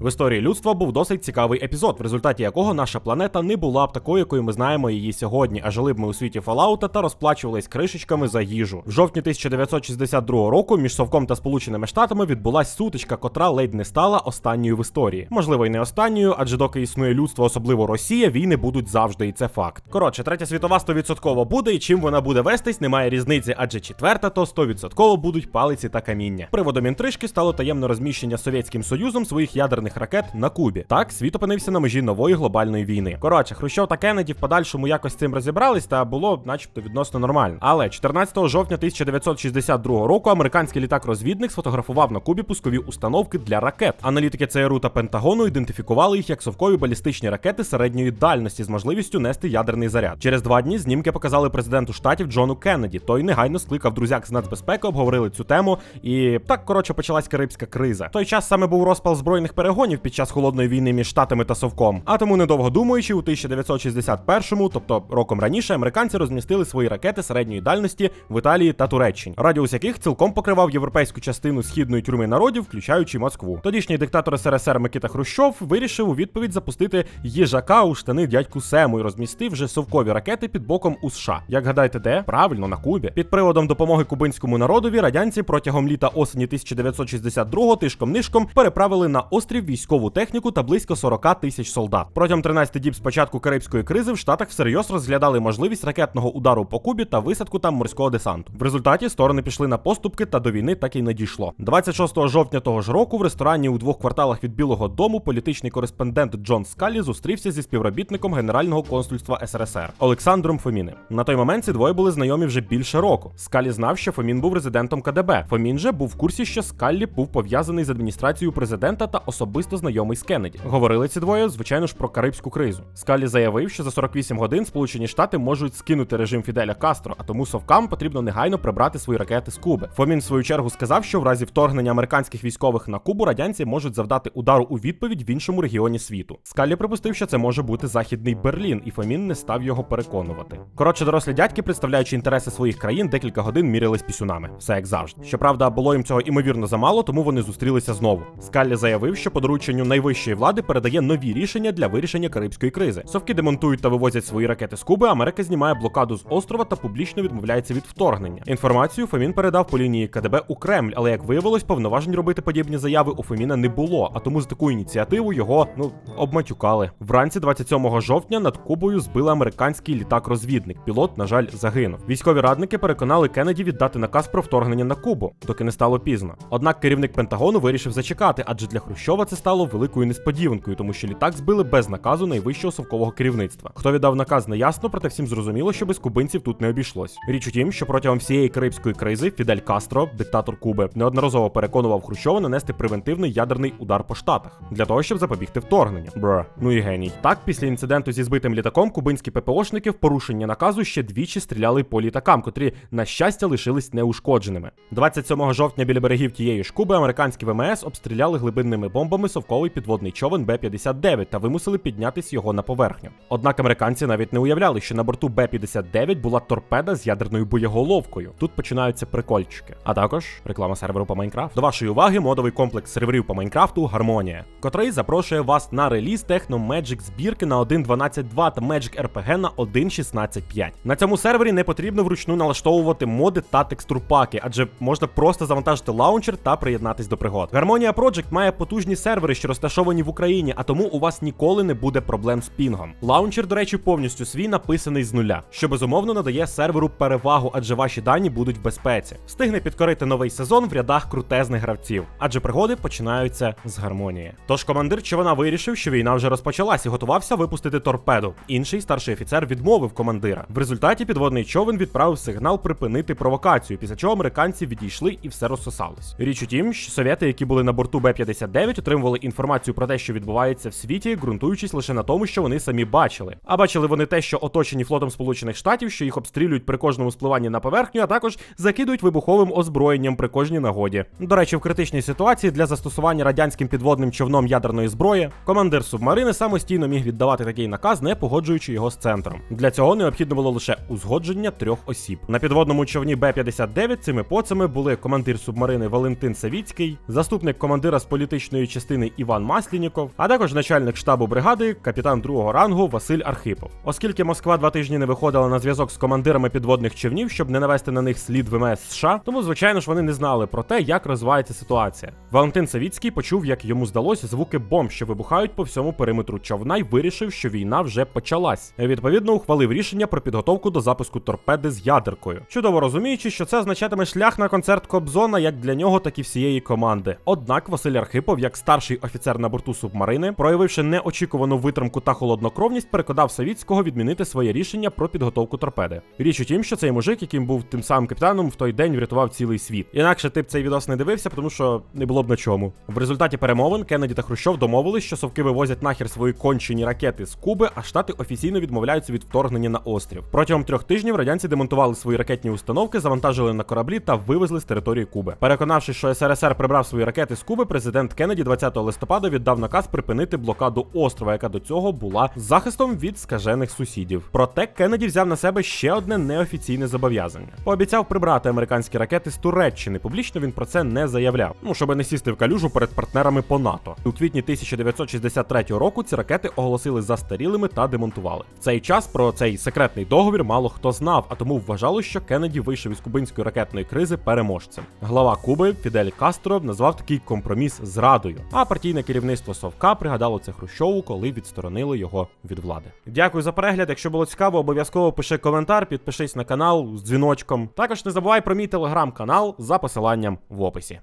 В історії людства був досить цікавий епізод, в результаті якого наша планета не була б такою, якою ми знаємо її сьогодні, а жили б ми у світі Фоллаута та розплачувались кришечками за їжу. В жовтні 1962 року між Совком та Сполученими Штатами відбулась сутичка, котра ледь не стала останньою в історії. Можливо, і не останньою, адже доки існує людство, особливо Росія, війни будуть завжди, і це факт. Коротше, третя світова 100% буде, і чим вона буде вестись, немає різниці, адже четверта то 100% будуть палиці та каміння. Приводом інтрижки стало таємне розміщення Совєтським Союзом своїх ядерних ракет на Кубі. Так, світ опинився на межі нової глобальної війни. Коротше, Хрущов та Кеннеді в подальшому якось з цим розібрались, та було, начебто, відносно нормально. Але 14 жовтня 1962 року американський літак-розвідник сфотографував на Кубі пускові установки для ракет. Аналітики ЦРУ та Пентагону ідентифікували їх як совкові балістичні ракети середньої дальності з можливістю нести ядерний заряд. Через два дні знімки показали президенту штатів Джону Кеннеді. Той негайно скликав друзяк з нацбезпеки, обговорили цю тему, і так коротше почалась Карибська криза. В той час саме був розпал збройних перегонів під час холодної війни між штатами та Совком. А тому, недовго думаючи, у 1961-му, тобто роком раніше, американці розмістили свої ракети середньої дальності в Італії та Туреччині, радіус яких цілком покривав європейську частину східної тюрми народів, включаючи Москву. Тодішній диктатор СРСР Микита Хрущов вирішив у відповідь запустити їжака у штани дядьку Сему і розмістив вже совкові ракети під боком у США. Як гадаєте, де? Правильно, на Кубі. Під приводом допомоги кубинському народові радянці протягом літа осені 1962-го тишком-нишком переправили на острів військову техніку та близько 40 тисяч солдат. Протягом 13 діб з початку Карибської кризи в Штатах всерйоз розглядали можливість ракетного удару по Кубі та висадку там морського десанту. В результаті сторони пішли на поступки та до війни так і не дійшло. 26 жовтня того ж року в ресторані у двох кварталах від Білого Дому політичний кореспондент Джон Скалі зустрівся зі співробітником Генерального консульства СРСР Олександром Фоміним. На той момент ці двоє були знайомі вже більше року. Скалі знав, що Фомін був резидентом КДБ. Фомін же був в курсі, що Скаллі був пов'язаний з адміністрацією президента та особисто знайомий з Кеннеді. Говорили ці двоє, звичайно ж, про карибську кризу. Скалі заявив, що за 48 годин Сполучені Штати можуть скинути режим Фіделя Кастро, а тому совкам потрібно негайно прибрати свої ракети з Куби. Фомін в свою чергу сказав, що в разі вторгнення американських військових на Кубу радянці можуть завдати удару у відповідь в іншому регіоні світу. Скалі припустив, що це може бути західний Берлін, і Фомін не став його переконувати. Коротше, дорослі дядьки, представляючи інтереси своїх країн, декілька годин мірялись пісюнами. Все як завжди. Щоправда, було їм цього імовірно замало, тому вони зустрілися знову. Скаллі заявив, що по найвищої влади передає нові рішення для вирішення карибської кризи. Совки демонтують та вивозять свої ракети з Куби. Америка знімає блокаду з острова та публічно відмовляється від вторгнення. Інформацію Фомін передав по лінії КДБ у Кремль, але як виявилось, повноважень робити подібні заяви у Фоміна не було. А тому з таку ініціативу його ну обматюкали. Вранці 27 жовтня над Кубою збили американський літак-розвідник. Пілот, на жаль, загинув. Військові радники переконали Кеннеді віддати наказ про вторгнення на Кубу, доки не стало пізно. Однак керівник Пентагону вирішив зачекати, адже для Хрущова це стало великою несподіванкою, тому що літак збили без наказу найвищого совкового керівництва. Хто віддав наказ, не ясно, проте всім зрозуміло, що без кубинців тут не обійшлось. Річ у тім, що протягом всієї карибської кризи Фідель Кастро, диктатор Куби, неодноразово переконував Хрущова нанести превентивний ядерний удар по штатах для того, щоб запобігти вторгненню. Бра, ну і геній. Так, після інциденту зі збитим літаком, кубинські ППОшники в порушення наказу ще двічі стріляли по літакам, котрі, на щастя, лишились неушкодженими. 27 жовтня біля берегів тієї ж Куби американські ВМС обстріляли глибинними бомбами совковий підводний човен Б-59 та вимусили піднятись його на поверхню. Однак американці навіть не уявляли, що на борту Б-59 була торпеда з ядерною боєголовкою. Тут починаються прикольчики. А також реклама серверу по Майнкрафт. До вашої уваги модовий комплекс серверів по Майнкрафту Гармонія, котрий запрошує вас на реліз Techno Magic збірки на 1.12.2 та Magic RPG на 1.16.5. На цьому сервері не потрібно вручну налаштовувати моди та текстурпаки, адже можна просто завантажити лаунчер та приєднатись до пригод. Гармонія Project має потужні сервери, що розташовані в Україні, а тому у вас ніколи не буде проблем з пінгом. Лаунчер, до речі, повністю свій написаний з нуля, що безумовно надає серверу перевагу, адже ваші дані будуть в безпеці. Встигне підкорити новий сезон в рядах крутезних гравців, адже пригоди починаються з гармонії. Тож командир човна вирішив, що війна вже розпочалась і готувався випустити торпеду. Інший старший офіцер відмовив командира. В результаті підводний човен відправив сигнал припинити провокацію, після чого американці відійшли і все розсосалось. Річ у тім, що совєти, які були на борту Б-59, отримували інформацію про те, що відбувається в світі, ґрунтуючись лише на тому, що вони самі бачили. А бачили вони те, що оточені флотом Сполучених Штатів, що їх обстрілюють при кожному спливанні на поверхню, а також закидують вибуховим озброєнням при кожній нагоді. До речі, в критичній ситуації для застосування радянським підводним човном ядерної зброї командир субмарини самостійно міг віддавати такий наказ, не погоджуючи його з центром. Для цього необхідно було лише узгодження трьох осіб. На підводному човні Б-59 цими поцами були командир субмарини Валентин Савіцький, заступник командира з політичної частини частини Іван Маслініков, а також начальник штабу бригади, капітан другого рангу Василь Архипов. Оскільки Москва два тижні не виходила на зв'язок з командирами підводних човнів, щоб не навести на них слід ВМС США, тому звичайно ж вони не знали про те, як розвивається ситуація. Валентин Савіцький почув, як йому здалося звуки бомб, що вибухають по всьому периметру човна, й вирішив, що війна вже почалась. Відповідно, ухвалив рішення про підготовку до запуску торпеди з ядеркою, чудово розуміючи, що це означатиме шлях на концерт Кобзона як для нього, так і всієї команди. Однак Василь Архипов, як старший офіцер на борту субмарини, проявивши неочікувану витримку та холоднокровність, переконав Савіцького відмінити своє рішення про підготовку торпеди. Річ у тім, що цей мужик, яким був тим самим капітаном, в той день врятував цілий світ. Інакше ти б цей відос не дивився, тому що не було б на чому. В результаті перемовин Кеннеді та Хрущов домовились, що совки вивозять нахер свої кончені ракети з Куби, а штати офіційно відмовляються від вторгнення на острів. Протягом трьох тижнів радянці демонтували свої ракетні установки, завантажили на кораблі та вивезли з території Куби. Переконавшись, що СРСР прибрав свої ракети з Куби, президент Кеннеді 20 листопада віддав наказ припинити блокаду острова, яка до цього була захистом від скажених сусідів. Проте Кеннеді взяв на себе ще одне неофіційне зобов'язання. Пообіцяв прибрати американські ракети з Туреччини. Публічно він про це не заявляв. Ну щоб не сісти в калюжу перед партнерами по НАТО. У квітні 1963 року ці ракети оголосили застарілими та демонтували. В цей час про цей секретний договір мало хто знав, а тому вважало, що Кеннеді вийшов із кубинської ракетної кризи переможцем. Глава Куби Фідель Кастро назвав такий компроміс зрадою. А партійне керівництво Совка пригадало це Хрущову, коли відсторонили його від влади. Дякую за перегляд. Якщо було цікаво, обов'язково пиши коментар, підпишись на канал з дзвіночком. Також не забувай про мій телеграм-канал за посиланням в описі.